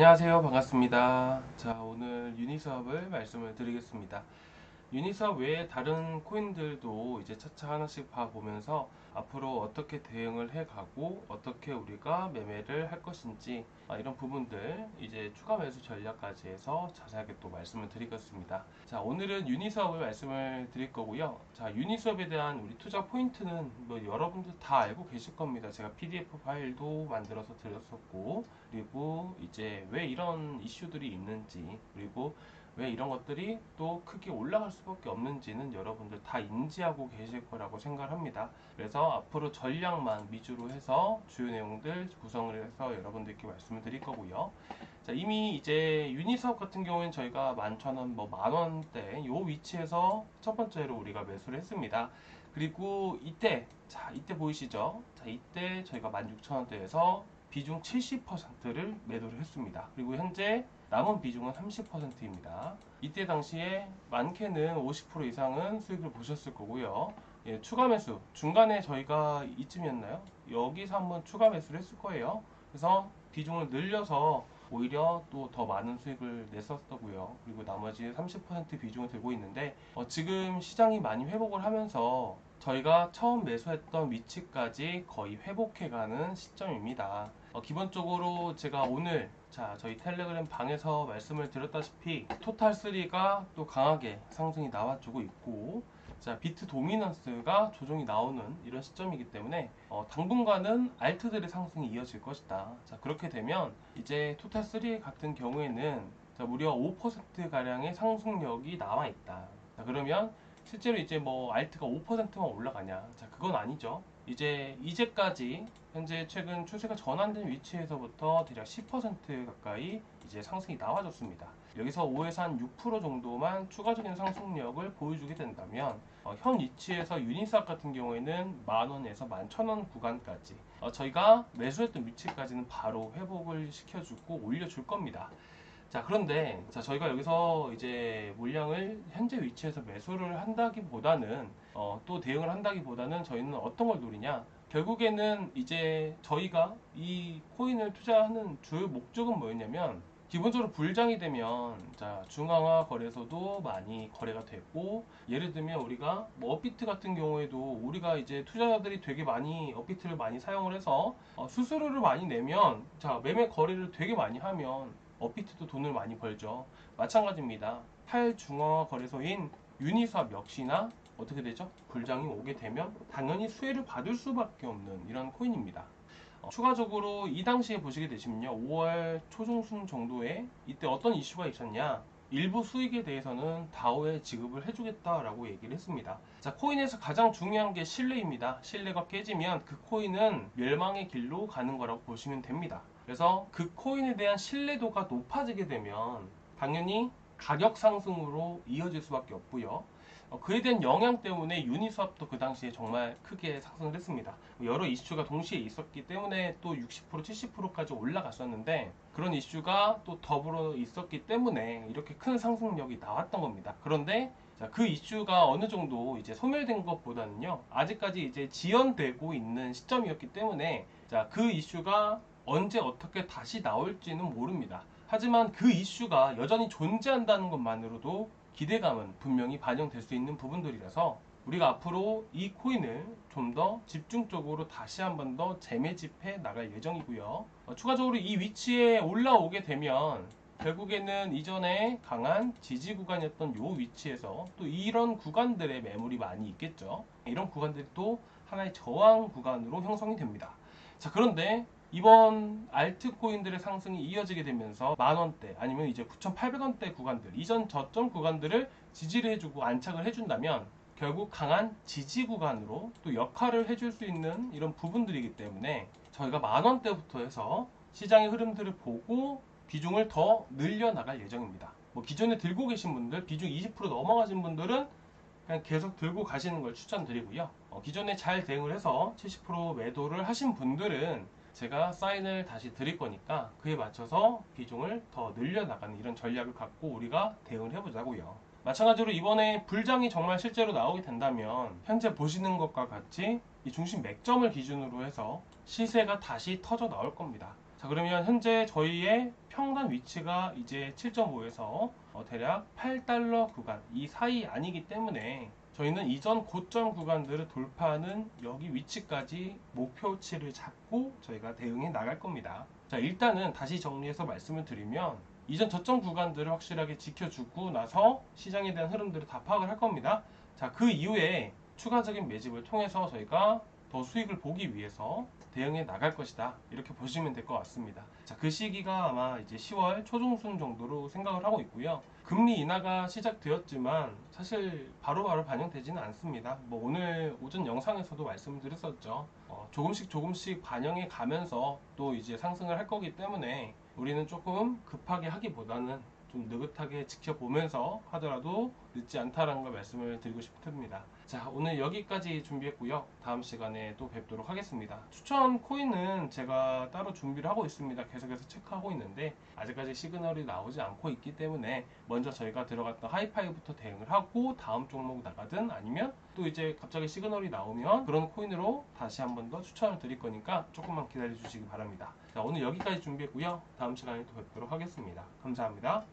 안녕하세요. 반갑습니다. 자, 오늘 유니스왑을 말씀을 드리겠습니다. 유니스왑 외에 다른 코인들도 이제 차차 하나씩 봐보면서 앞으로 어떻게 대응을 해가고 어떻게 우리가 매매를 할 것인지 아, 이런 부분들 이제 추가 매수 전략까지 해서 자세하게 또 말씀을 드리겠습니다. 자, 오늘은 유니스왑을 말씀을 드릴 거고요. 자, 유니스왑에 대한 우리 투자 포인트는 뭐 여러분들 다 알고 계실 겁니다. 제가 PDF 파일도 만들어서 드렸었고 그리고 이제 왜 이런 이슈들이 있는지 그리고 왜 이런 것들이 또 크게 올라갈 수밖에 없는지는 여러분들 다 인지하고 계실 거라고 생각합니다. 그래서 앞으로 전략만 위주로 해서 주요 내용들 구성을 해서 여러분들께 말씀을 드릴 거고요. 자, 이미 이제 유니스업 같은 경우에는 저희가 만천원, 뭐 만원대 요 위치에서 첫 번째로 우리가 매수를 했습니다. 그리고 이때, 자, 이때 보이시죠? 자, 이때 저희가 16,000원대에서 비중 70%를 매도를 했습니다. 그리고 현재 남은 비중은 30%입니다. 이때 당시에 많게는 50% 이상은 수익을 보셨을 거고요. 예, 추가 매수 중간에 저희가 이쯤이었나요? 여기서 한번 추가 매수를 했을 거예요. 그래서 비중을 늘려서 오히려 또 더 많은 수익을 냈었더고요. 그리고 나머지 30% 비중을 들고 있는데 어, 지금 시장이 많이 회복을 하면서 저희가 처음 매수했던 위치까지 거의 회복해가는 시점입니다. 어, 기본적으로 제가 오늘 자 저희 텔레그램 방에서 말씀을 드렸다시피 토탈 3가 또 강하게 상승이 나와주고 있고 자 비트 도미넌스가 조정이 나오는 이런 시점이기 때문에 어, 당분간은 알트들의 상승이 이어질 것이다. 자 그렇게 되면 이제 토탈 3 같은 경우에는 자, 무려 5% 가량의 상승력이 남아 있다. 자 그러면 실제로 이제 뭐 알트가 5%만 올라가냐? 자 그건 아니죠. 이제 이제까지 현재 최근 추세가 전환된 위치에서부터 대략 10% 가까이 이제 상승이 나와줬습니다. 여기서 5에서 한 6% 정도만 추가적인 상승력을 보여주게 된다면 어, 현 위치에서 유니스왑 같은 경우에는 만 원에서 만천원 구간까지 어, 저희가 매수했던 위치까지는 바로 회복을 시켜주고 올려줄 겁니다. 자 그런데 자 저희가 여기서 이제 물량을 현재 위치에서 매수를 한다기보다는 어, 또 대응을 한다기보다는 저희는 어떤 걸 노리냐? 결국에는 이제 저희가 이 코인을 투자하는 주요 목적은 뭐였냐면 기본적으로 불장이 되면 자 중앙화 거래소도 많이 거래가 됐고 예를 들면 우리가 뭐 업비트 같은 경우에도 우리가 이제 투자자들이 되게 많이 업비트를 많이 사용을 해서 어, 수수료를 많이 내면 자 매매 거래를 되게 많이 하면 업비트도 돈을 많이 벌죠. 마찬가지입니다. 탈중앙화 거래소인 유니스왑 역시나 어떻게 되죠? 불장이 오게 되면 당연히 수혜를 받을 수밖에 없는 이런 코인입니다. 어, 추가적으로 이 당시에 보시게 되시면요. 5월 초중순 정도에 이때 어떤 이슈가 있었냐? 일부 수익에 대해서는 다오에 지급을 해주겠다라고 얘기를 했습니다. 자, 코인에서 가장 중요한 게 신뢰입니다. 신뢰가 깨지면 그 코인은 멸망의 길로 가는 거라고 보시면 됩니다. 그래서 그 코인에 대한 신뢰도가 높아지게 되면 당연히 가격 상승으로 이어질 수밖에 없고요. 어, 그에 대한 영향 때문에 유니스왑도 그 당시에 정말 크게 상승을 했습니다. 여러 이슈가 동시에 있었기 때문에 또 60% 70%까지 올라갔었는데 그런 이슈가 또 더불어 있었기 때문에 이렇게 큰 상승력이 나왔던 겁니다. 그런데 자, 그 이슈가 어느 정도 이제 소멸된 것보다는요, 아직까지 이제 지연되고 있는 시점이었기 때문에 자, 그 이슈가 언제 어떻게 다시 나올지는 모릅니다. 하지만 그 이슈가 여전히 존재한다는 것만으로도 기대감은 분명히 반영될 수 있는 부분들이라서 우리가 앞으로 이 코인을 좀 더 집중적으로 다시 한 번 더 재매집해 나갈 예정이고요. 어, 추가적으로 이 위치에 올라오게 되면 결국에는 이전에 강한 지지 구간이었던 요 위치에서 또 이런 구간들의 매물이 많이 있겠죠. 이런 구간들이 또 하나의 저항 구간으로 형성이 됩니다. 자, 그런데 이번 알트코인들의 상승이 이어지게 되면서 만원대 아니면 이제 9,800원대 구간들 이전 저점 구간들을 지지를 해주고 안착을 해준다면 결국 강한 지지 구간으로 또 역할을 해줄 수 있는 이런 부분들이기 때문에 저희가 만원대부터 해서 시장의 흐름들을 보고 비중을 더 늘려 나갈 예정입니다. 뭐 기존에 들고 계신 분들 비중 20% 넘어가신 분들은 그냥 계속 들고 가시는 걸 추천드리고요. 어, 기존에 잘 대응을 해서 70% 매도를 하신 분들은 제가 사인을 다시 드릴 거니까 그에 맞춰서 비중을 더 늘려나가는 이런 전략을 갖고 우리가 대응을 해보자고요. 마찬가지로 이번에 불장이 정말 실제로 나오게 된다면 현재 보시는 것과 같이 이 중심 맥점을 기준으로 해서 시세가 다시 터져 나올 겁니다. 자 그러면 현재 저희의 평단 위치가 이제 7.5에서 대략 8달러 구간 이 사이 아니기 때문에 저희는 이전 고점 구간들을 돌파하는 여기 위치까지 목표치를 잡고 저희가 대응해 나갈 겁니다. 자 일단은 다시 정리해서 말씀을 드리면 이전 저점 구간들을 확실하게 지켜주고 나서 시장에 대한 흐름들을 다 파악을 할 겁니다. 자 그 이후에 추가적인 매집을 통해서 저희가 더 수익을 보기 위해서 대응해 나갈 것이다. 이렇게 보시면 될 것 같습니다. 자, 그 시기가 아마 이제 10월 초중순 정도로 생각을 하고 있고요. 금리 인하가 시작되었지만 사실 바로바로 반영되지는 않습니다. 뭐 오늘 오전 영상에서도 말씀을 드렸었죠. 어, 조금씩 조금씩 반영해 가면서 또 이제 상승을 할 거기 때문에 우리는 조금 급하게 하기보다는 좀 느긋하게 지켜보면서 하더라도 늦지 않다라는 걸 말씀을 드리고 싶습니다. 자, 오늘 여기까지 준비했고요. 다음 시간에 또 뵙도록 하겠습니다. 추천 코인은 제가 따로 준비를 하고 있습니다. 계속해서 체크하고 있는데 아직까지 시그널이 나오지 않고 있기 때문에 먼저 저희가 들어갔던 하이파이부터 대응을 하고 다음 종목 나가든 아니면 또 이제 갑자기 시그널이 나오면 그런 코인으로 다시 한 번 더 추천을 드릴 거니까 조금만 기다려 주시기 바랍니다. 자, 오늘 여기까지 준비했고요. 다음 시간에 또 뵙도록 하겠습니다. 감사합니다.